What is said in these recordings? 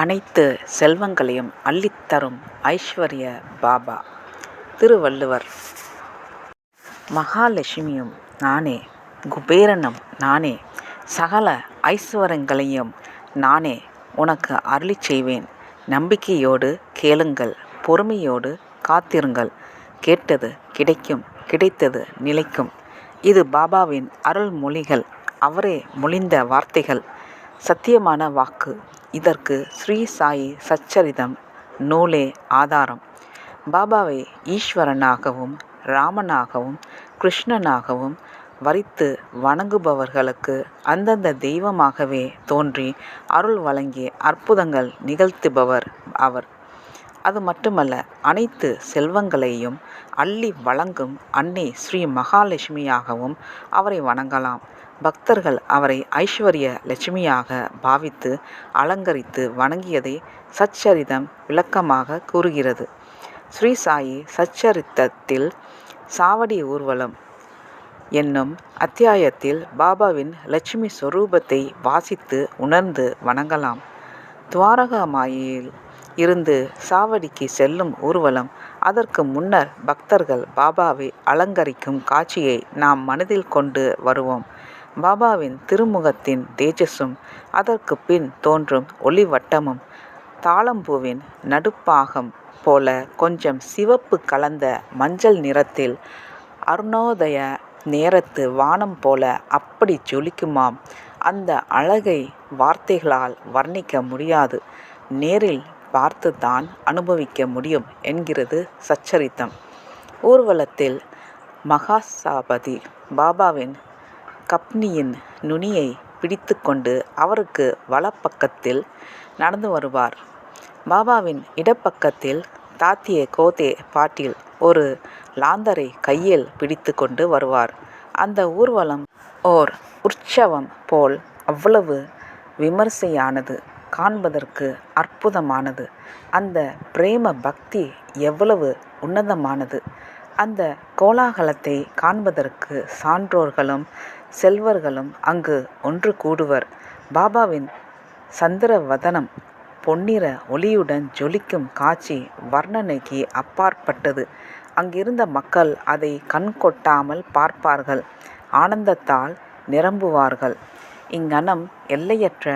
அனைத்து செல்வங்களையும் அள்ளித்தரும் ஐஸ்வர்ய பாபா திருவள்ளுவர். மகாலட்சுமியும் நானே குபேரனும் நானே சகல ஐஸ்வரங்களையும் நானே உனக்கு அருளிச் செய்வேன். நம்பிக்கையோடு கேளுங்கள் பொறுமையோடு காத்திருங்கள். கேட்டது கிடைக்கும் கிடைத்தது நிலைக்கும். இது பாபாவின் அருள்மொழிகள் அவரே மொழிந்த வார்த்தைகள். சத்தியமான வாக்கு இதற்கு ஸ்ரீ சாயி சச்சரிதம் நூலே ஆதாரம். பாபாவை ஈஸ்வரனாகவும் ராமனாகவும் கிருஷ்ணனாகவும் வரித்து வணங்குபவர்களுக்கு அந்தந்த தெய்வமாகவே தோன்றி அருள் வழங்கி அற்புதங்கள் நிகழ்த்துபவர் அவர். அது மட்டுமல்ல அனைத்து செல்வங்களையும் அள்ளி வழங்கும் அன்னை ஸ்ரீ மகாலட்சுமியாகவும் அவரை வணங்கலாம். பக்தர்கள் அவரை ஐஸ்வர்ய லட்சுமியாக பாவித்து அலங்கரித்து வணங்கியதை சச்சரிதம் விளக்கமாக கூறுகிறது. ஸ்ரீ சாயி சச்சரித்தத்தில் சாவடி ஊர்வலம் என்னும் அத்தியாயத்தில் பாபாவின் லட்சுமி சொரூபத்தை வாசித்து உணர்ந்து வணங்கலாம். துவாரகாமாயில் இருந்து சாவடிக்கு செல்லும் ஊர்வலம் அதற்கு முன்னர் பக்தர்கள் பாபாவை அலங்கரிக்கும் காட்சியை நாம் மனதில் கொண்டு வருவோம். பாபாவின் திருமுகத்தின் தேஜஸும் அதற்கு பின் தோன்றும் ஒளிவட்டமும் தாளம்பூவின் நடுப்பாகம் போல கொஞ்சம் சிவப்பு கலந்த மஞ்சள் நிறத்தில் அருணோதய நேரத்து வானம் போல அப்படி ஜொலிக்குமாம். அந்த அழகை வார்த்தைகளால் வர்ணிக்க முடியாது. நேரில் பார்த்து தான் அனுபவிக்க முடியும் என்கிறது சச்சரித்தம். ஊர்வலத்தில் மகாசாபதி பாபாவின் கப்னியின் நுனியை பிடித்து கொண்டு அவருக்கு வலப்பக்கத்தில் நடந்து வருவார். பாபாவின் இடப்பக்கத்தில் தாத்திய கோதே பாட்டில் ஒரு லாந்தரை கையில் பிடித்து கொண்டு வருவார். அந்த ஊர்வலம் ஓர் உற்சவம் போல் அவ்வளவு விமர்சையானது காண்பதற்கு அற்புதமானது. அந்த பிரேம பக்தி எவ்வளவு உன்னதமானது. அந்த கோலாகலத்தை காண்பதற்கு சான்றோர்களும் செல்வர்களும் அங்கு ஒன்று கூடுவர். பாபாவின் சந்திரவதனம் பொன்னிற ஒளியுடன் ஜொலிக்கும் காட்சி வர்ணனைக்கு அப்பாற்பட்டது. அங்கிருந்த மக்கள் அதை கண் கொட்டாமல் பார்ப்பார்கள். ஆனந்தத்தால் நிரம்புவார்கள். இங்ஙனம் எல்லையற்ற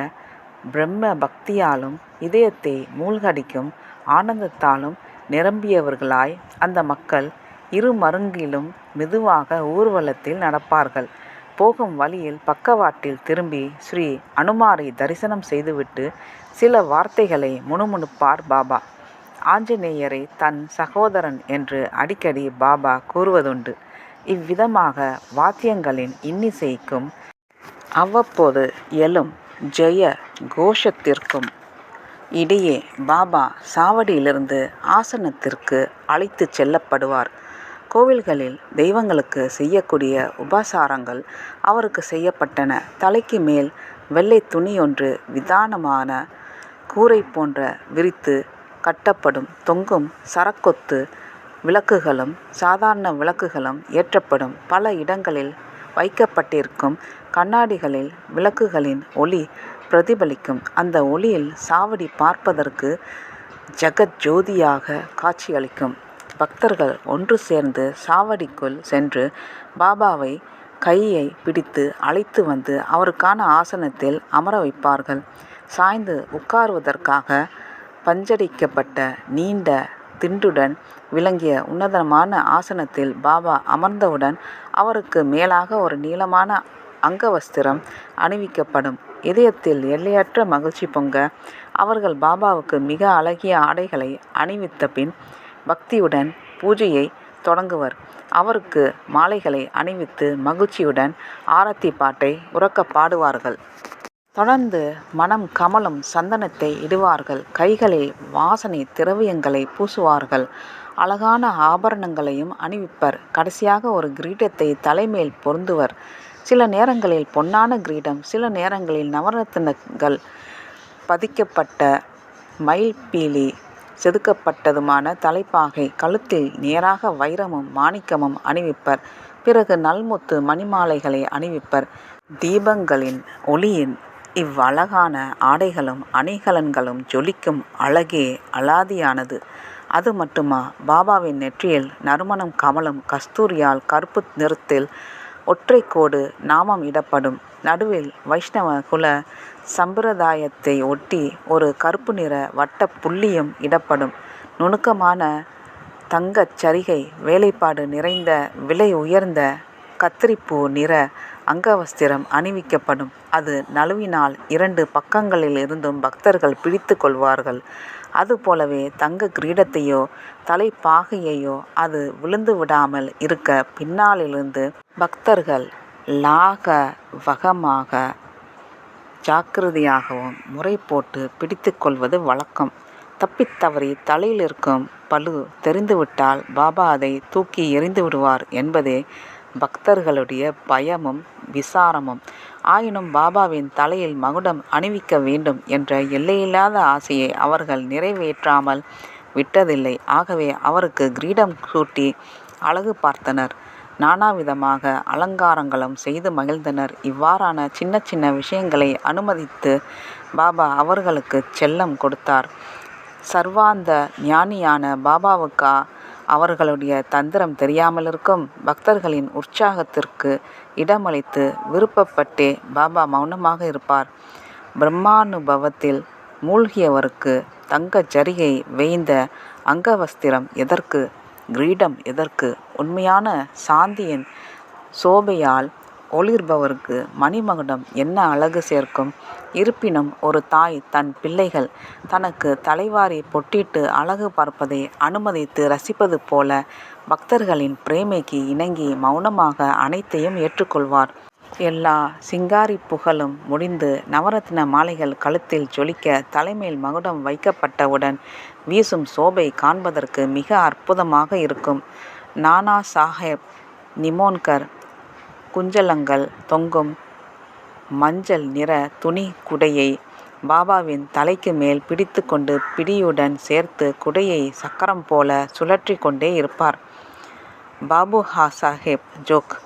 பிரம்ம பக்தியாலும் இதயத்தை மூழ்கடிக்கும் ஆனந்தத்தாலும் நிரம்பியவர்களாய் அந்த மக்கள் இரு மருங்கிலும் மெதுவாக ஊர்வலத்தில் நடப்பார்கள். போகும் வழியில் பக்கவாட்டில் திரும்பி ஸ்ரீ அனுமாரை தரிசனம் செய்துவிட்டு சில வார்த்தைகளை முணுமுணுப்பார் பாபா. ஆஞ்சநேயரை தன் சகோதரன் என்று அடிக்கடி பாபா கூறுவதுண்டு. இவ்விதமாக வாத்தியங்களின் இன்னிசைக்கும் அவ்வப்போது எழும் ஜெய கோஷத்திற்கும் இடையே பாபா சாவடியிலிருந்து ஆசனத்திற்கு அழைத்துச் செல்லப்படுவார். கோவில்களில் தெய்வங்களுக்கு செய்யக்கூடிய உபசாரங்கள் அவருக்கு செய்யப்பட்டன. தலைக்கு மேல் வெள்ளை துணியொன்று விதானமான கூரை போன்ற விரித்து கட்டப்படும் தொங்கும் சரக்கொத்து விளக்குகளும் சாதாரண விளக்குகளும் ஏற்றப்படும். பல இடங்களில் வைக்கப்பட்டிருக்கும் கண்ணாடிகளில் விளக்குகளின் ஒளி பிரதிபலிக்கும். அந்த ஒளியில் சாவடி பார்ப்பதற்கு ஜகஜோதியாக காட்சியளிக்கும். பக்தர்கள் ஒன்று சேர்ந்து சாவடிக்குள் சென்று பாபாவை கையை பிடித்து அழைத்து வந்து அவருக்கான ஆசனத்தில் அமர வைப்பார்கள். சாய்ந்து உட்காருவதற்காக பஞ்சடிக்கப்பட்ட நீண்ட திண்டுடன் விளங்கிய உன்னதமான ஆசனத்தில் பாபா அமர்ந்தவுடன் அவருக்கு மேலாக ஒரு நீளமான அங்கவஸ்திரம் அணிவிக்கப்படும். இதயத்தில் எல்லையற்ற மகிழ்ச்சி பொங்க அவர்கள் பாபாவுக்கு மிக அழகிய ஆடைகளை அணிவித்த பின் பக்தியுடன் பூஜையை தொடங்குவர். அவருக்கு மாலைகளை அணிவித்து மகிழ்ச்சியுடன் ஆரத்தி பாட்டை உறக்க பாடுவார்கள். தொடர்ந்து மனம் கமலும் சந்தனத்தை இடுவார்கள். கைகளில் வாசனை திரவியங்களை பூசுவார்கள். அழகான ஆபரணங்களையும் அணிவிப்பர். கடைசியாக ஒரு கிரீடத்தை தலைமேல் பொருந்துவர். சில நேரங்களில் பொன்னான கிரீடம் சில நேரங்களில் நவரத்தினங்கள் பதிக்கப்பட்ட மயில்பீலி செதுக்கப்பட்டதுமான தலைப்பாகை கழுத்தில் நேராக வைரமும் மாணிக்கமும் அணிவிப்பர். பிறகு நல்முத்து மணிமாலைகளை அணிவிப்பர். தீபங்களின் ஒளியின் இவ்வழகான ஆடைகளும் அணிகலன்களும் ஜொலிக்கும் அழகே அலாதியானது. அது மட்டுமா? பாபாவின் நெற்றியில் நறுமணம் கமலும் கஸ்தூரியால் கருப்பு நிறத்தில் ஒற்றைக்கோடு நாமம் இடப்படும். நடுவில் வைஷ்ணவ குல சம்பிரதாயத்தை ஒட்டி ஒரு கருப்பு நிற வட்டப் புள்ளியும் இடப்படும். நுணுக்கமான தங்கச் சரிகை வேலைப்பாடு நிறைந்த விலை உயர்ந்த கத்தரிப்பூ நிற அங்கவஸ்திரம் அணிவிக்கப்படும். அது நழுவினால் இரண்டு பக்கங்களில் இருந்தும் பக்தர்கள் பிடித்து கொள்வார்கள். அதுபோலவே தங்க கிரீடத்தையோ தலைப்பாகையையோ அது விழுந்து விடாமல் இருக்க பின்னாலிருந்து பக்தர்கள் லாக வகமாக ஜாக்கிரதையாகவும் முறை போட்டு பிடித்து கொள்வது வழக்கம். தப்பித் தவறி தலையிலிருக்கும் பழு தெரிந்துவிட்டால் பாபா அதை தூக்கி எறிந்து விடுவார் என்பதே பக்தர்களுடைய பயமும் விசாரமும். ஆயினும் பாபாவின் தலையில் மகுடம் அணிவிக்க வேண்டும் என்ற எல்லையில்லாத ஆசையை அவர்கள் நிறைவேற்றாமல் விட்டதில்லை. ஆகவே அவருக்கு கிரீடம் சூட்டி அழகு பார்த்தனர். நானாவிதமாக அலங்காரங்களும் செய்து மகிழ்ந்தனர். இவ்வாறான சின்ன சின்ன விஷயங்களை அனுமதித்து பாபா அவர்களுக்கு செல்லம் கொடுத்தார். சர்வாந்த ஞானியான பாபாவுக்கா அவர்களுடைய தந்திரம் தெரியாமலிருக்கும்? பக்தர்களின் உற்சாகத்திற்கு இடமளித்து விருப்பப்பட்டே பாபா மௌனமாக இருப்பார். பிரம்மானுபவத்தில் மூழ்கியவருக்கு தங்க ஜரிகை வேய்ந்த அங்கவஸ்திரம் எதற்கு? கிரீடம் எதற்கு? உண்மையான சாந்தியின் சோபையால் ஒளிர்பவருக்கு மணிமகுடம் என்ன அழகு சேர்க்கும்? இருப்பினும் ஒரு தாய் தன் பிள்ளைகள் தனக்கு தலைவாரி பொட்டிட்டு அழகு பார்ப்பதை அனுமதித்து ரசிப்பது போல பக்தர்களின் பிரேமைக்கு இணங்கி மௌனமாக அனைத்தையும் ஏற்றுக்கொள்வார். எல்லா சிங்காரி புகழும் முடிந்து நவரத்ன மாலைகள் கழுத்தில் ஜொலிக்க தலைமேல் மகுடம் வைக்கப்பட்டவுடன் வீசும் சோபை காண்பதற்கு மிக அற்புதமாக இருக்கும். நானா சாஹேப் நிமோன்கர் குஞ்சலங்கள் தொங்கும் மஞ்சள் நிற துணி குடையை பாபாவின் தலைக்கு மேல் பிடித்து கொண்டு பிடியுடன் சேர்த்து குடையை சக்கரம் போல சுழற்றி கொண்டே இருப்பார். பாபுசாஹேப் ஜோக்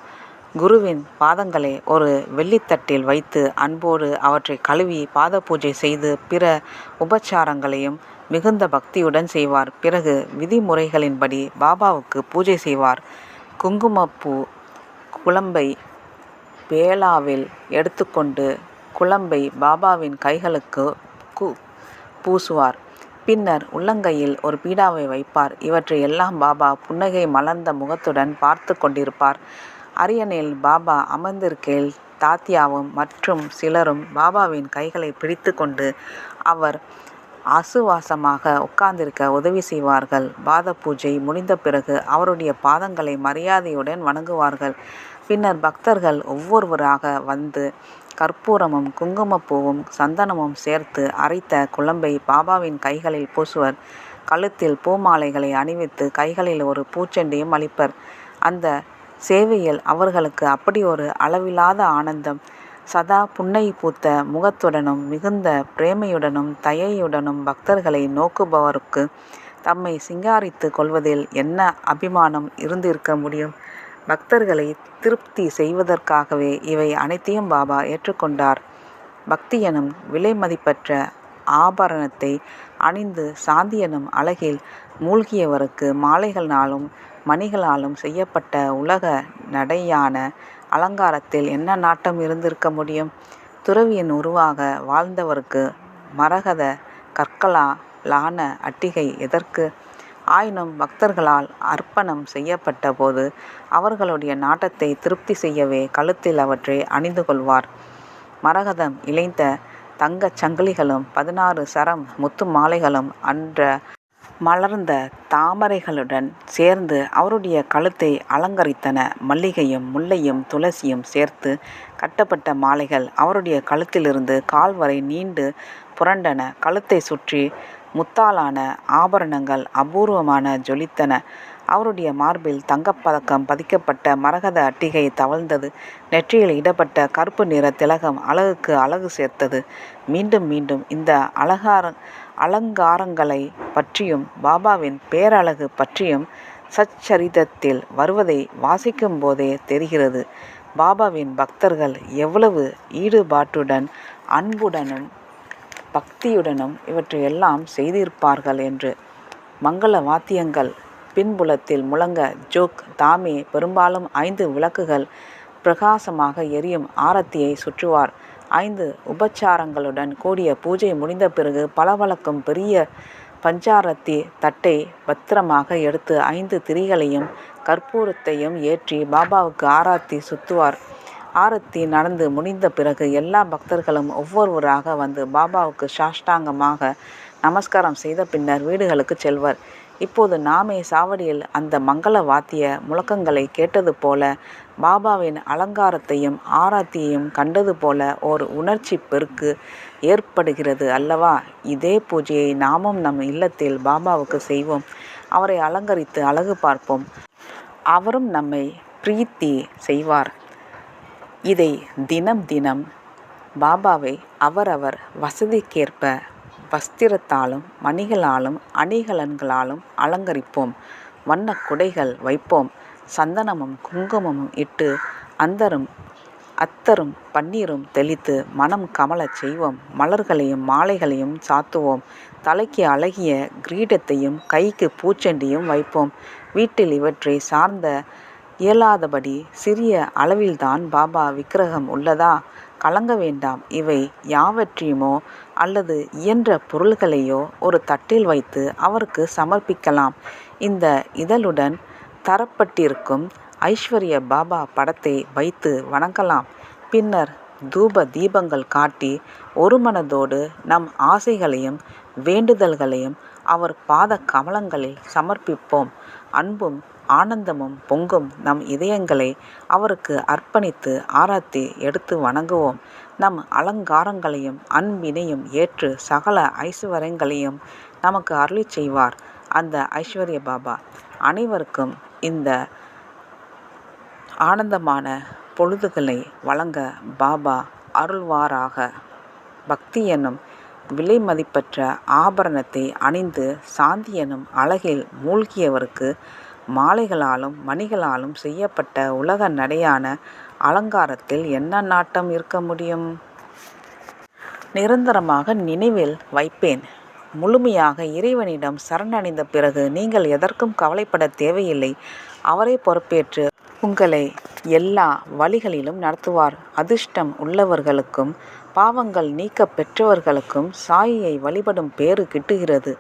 குருவின் பாதங்களை ஒரு வெள்ளித்தட்டில் வைத்து அன்போடு அவற்றை கழுவி பாத பூஜை செய்து பிற உபச்சாரங்களையும் மிகுந்த பக்தியுடன் செய்வார். பிறகு விதிமுறைகளின்படி பாபாவுக்கு பூஜை செய்வார். குங்குமப்பூ குழம்பை பேலாவில் எடுத்துக்கொண்டு குழம்பை பாபாவின் கைகளுக்குப் பூசுவார். பின்னர் உள்ளங்கையில் ஒரு பீடாவை வைப்பார். இவற்றை எல்லாம் பாபா புன்னகை மலர்ந்த முகத்துடன் பார்த்து கொண்டிருப்பார். அரியணையில் பாபா அமர்ந்திருக்கையில் தாத்தியாவும் மற்றும் சிலரும் பாபாவின் கைகளை பிடித்து கொண்டு அவர் அசுவாசமாக உட்கார்ந்திருக்க உதவி செய்வார்கள். பாத பூஜை முடிந்த பிறகு அவருடைய பாதங்களை மரியாதையுடன் வணங்குவார்கள். பின்னர் பக்தர்கள் ஒவ்வொருவராக வந்து கற்பூரமும் குங்குமப்பூவும் சந்தனமும் சேர்த்து அரைத்த குழம்பை பாபாவின் கைகளில் பூசுவர். கழுத்தில் பூமாலைகளை அணிவித்து கைகளில் ஒரு பூச்செண்டையும் அளிப்பர். அந்த சேவையில் அவர்களுக்கு அப்படி ஒரு அளவில்லாத ஆனந்தம். சதா புன்னை பூத்த முகத்துடனும் மிகுந்த பிரேமையுடனும் தயையுடனும் பக்தர்களை நோக்குபவருக்கு தம்மை சிங்காரித்துக் கொள்வதில் என்ன அபிமானம் இருந்திருக்க முடியும்? பக்தர்களை திருப்தி செய்வதற்காகவே இவை அனைத்தையும் பாபா ஏற்றுக்கொண்டார். பக்தியெனும் விலைமதிப்பற்ற ஆபரணத்தை அணிந்து சாந்தியெனும் அழகில் மூழ்கியவருக்கு மாலைகளாலும் மணிகளாலும் செய்யப்பட்ட உலக நடையான அலங்காரத்தில் என்ன நாட்டம் இருந்திருக்க முடியும்? துறவியின் உருவாக வாழ்ந்தவருக்கு மரகதக் கற்களாலான அட்டிகை எதற்கு? ஆயினும் பக்தர்களால் அர்ப்பணம் செய்யப்பட்ட போது அவர்களுடைய நாட்டத்தை திருப்தி செய்யவே கழுத்தில் அவற்றை அணிந்து கொள்வார். மரகதம் இழைந்த தங்கச் சங்கிலிகளும் பதினாறு சரம் முத்து மாலைகளும் அன்ற மலர்ந்த தாமரைகளுடன் சேர்ந்து அவருடைய கழுத்தை அலங்கரித்தன. மல்லிகையும் முல்லையும் துளசியும் சேர்த்து கட்டப்பட்ட மாலைகள் அவருடைய கழுத்திலிருந்து கால்வரை நீண்டு புரண்டன. கழுத்தை சுற்றி முத்தாலான ஆபரணங்கள் அபூர்வமான ஜொலித்தன. அவருடைய மார்பில் தங்கப்பதக்கம் பதிக்கப்பட்ட மரகத அட்டிகை தவழ்ந்தது. நெற்றியில் இடப்பட்ட கருப்பு நிற திலகம் அழகுக்கு அழகு சேர்த்தது. மீண்டும் மீண்டும் இந்த அலங்காரங்களைப் பற்றியும் பாபாவின் பேரழகு பற்றியும் சச்சரிதத்தில் வருவதை வாசிக்கும்போதே தெரிகிறது. பாபாவின் பக்தர்கள் எவ்வளவு ஈடுபாட்டுடன் அன்புடனும் பக்தியுடனும் இவற்றையெல்லாம் செய்திருப்பார்கள் என்று மங்கள வாத்தியங்கள் பின்புலத்தில் முழங்க ஜோக் தாமே பெரும்பாலும் ஐந்து விளக்குகள் பிரகாசமாக எரியும் ஆரத்தியை சுற்றுவார். ஐந்து உபச்சாரங்களுடன் கூடிய பூஜை முடிந்த பிறகு பளபளக்கும் பெரிய பஞ்சாரத்தி தட்டை பத்திரமாக எடுத்து ஐந்து திரிகளையும் கற்பூரத்தையும் ஏற்றி பாபாவுக்கு ஆராத்தி சுத்துவார். ஆரத்தி நடந்து முடிந்த பிறகு எல்லா பக்தர்களும் ஒவ்வொருவராக வந்து பாபாவுக்கு சாஷ்டாங்கமாக நமஸ்காரம் செய்த பின்னர் வீடுகளுக்கு செல்வர். இப்போது நாமே சாவடியில் அந்த மங்கள வாத்திய முழக்கங்களை கேட்டது போல பாபாவின் அலங்காரத்தையும் ஆராத்தியையும் கண்டது போல ஒரு உணர்ச்சி பெருக்கு ஏற்படுகிறது அல்லவா? இதே பூஜையை நாமும் நம் இல்லத்தில் பாபாவுக்கு செய்வோம். அவரை அலங்கரித்து அழகு பார்ப்போம். அவரும் நம்மை பிரீத்தி செய்வார். இதை தினம் தினம் பாபாவை அவரவர் வசதிக்கேற்ப வஸ்திரத்தாலும் மணிகளாலும் அணிகலன்களாலும் அலங்கரிப்போம். வண்ண குடைகள் வைப்போம். சந்தனமும் குங்குமமும் இட்டு அந்தரும் அத்தரும் பன்னீரும் தெளித்து மனம் கமலச் செய்வோம். மலர்களையும் மாலைகளையும் சாத்துவோம். தலைக்கு அழகிய கிரீடத்தையும் கைக்கு பூச்செண்டியும் வைப்போம். வீட்டில் இவற்றை சார்ந்த இயலாதபடி சிறிய அளவில்தான் பாபா விக்கிரகம் உள்ளதா? கலங்க வேண்டாம். இவை யாவற்றையுமோ அல்லது இயன்ற பொருள்களையோ ஒரு தட்டில் வைத்து அவருக்கு சமர்ப்பிக்கலாம். இந்த இதழுடன் தரப்பட்டிருக்கும் ஐஸ்வர்ய பாபா படத்தை வைத்து வணங்கலாம். பின்னர் தூப தீபங்கள் காட்டி ஒரு மனதோடு நம் ஆசைகளையும் வேண்டுதல்களையும் அவர் பாத கமலங்களில் சமர்ப்பிப்போம். அன்பும் ஆனந்தமும் பொங்கும் நம் இதயங்களை அவருக்கு அர்ப்பணித்து ஆராத்தி எடுத்து வணங்குவோம். நம் அலங்காரங்களையும் அன்பினையும் ஏற்று சகல ஐஸ்வர்யங்களையும் நமக்கு அருளி செய்வார் அந்த ஐஸ்வர்ய பாபா. அனைவருக்கும் இந்த ஆனந்தமான பொழுதுகளை வழங்க பாபா அருள்வாராக. பக்தி என்னும் விலை மதிப்பற்ற ஆபரணத்தை அணிந்து சாந்தி எனும் அழகில் மூழ்கியவருக்கு மாலைகளாலும் மணிகளாலும் செய்யப்பட்ட உலக நடையான அலங்காரத்தில் என்ன நாட்டம் இருக்க முடியும்? நிரந்தரமாக நினைவில் வைப்பேன். முழுமையாக இறைவனிடம் சரணடைந்த பிறகு நீங்கள் எதற்கும் கவலைப்பட தேவையில்லை. அவரே பொறுப்பேற்று உங்களை எல்லா வழிகளிலும் நடத்துவார். அதிர்ஷ்டம் உள்ளவர்களுக்கும் பாவங்கள் நீக்க பெற்றவர்களுக்கும் சாயியை வழிபடும் பேறு கிட்டுகிறது.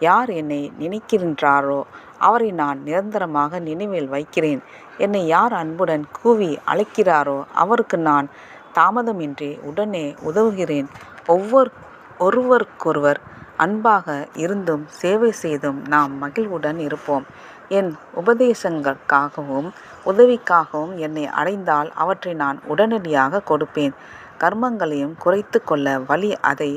யார் என்னை நினைக்கின்றாரோ அவரை நான் நிரந்தரமாக நினைவில் வைக்கிறேன். என்னை யார் அன்புடன் கூவி அழைக்கிறாரோ அவருக்கு நான் தாமதமின்றி உடனே உதவுகிறேன். ஒவ்வொரு ஒருவருக்கொருவர் அன்பாக இருந்தும் சேவை செய்தும் நாம் மகிழ்வுடன் இருப்போம். என் உபதேசங்களுக்காகவும் உதவிக்காகவும் என்னை அடைந்தால் அவற்றை நான் உடனடியாக கொடுப்பேன். கர்மங்களையும் குறைத்து கொள்ள வழி அதை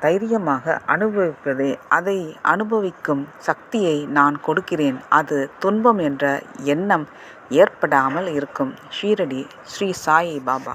தைரியமாக அனுபவிப்பதே அதை அனுபவிக்கும் சக்தியை நான் கொடுக்கிறேன். அது துன்பம் என்ற எண்ணம் ஏற்படாமல் இருக்கும். ஷீரடி ஸ்ரீ சாயி பாபா.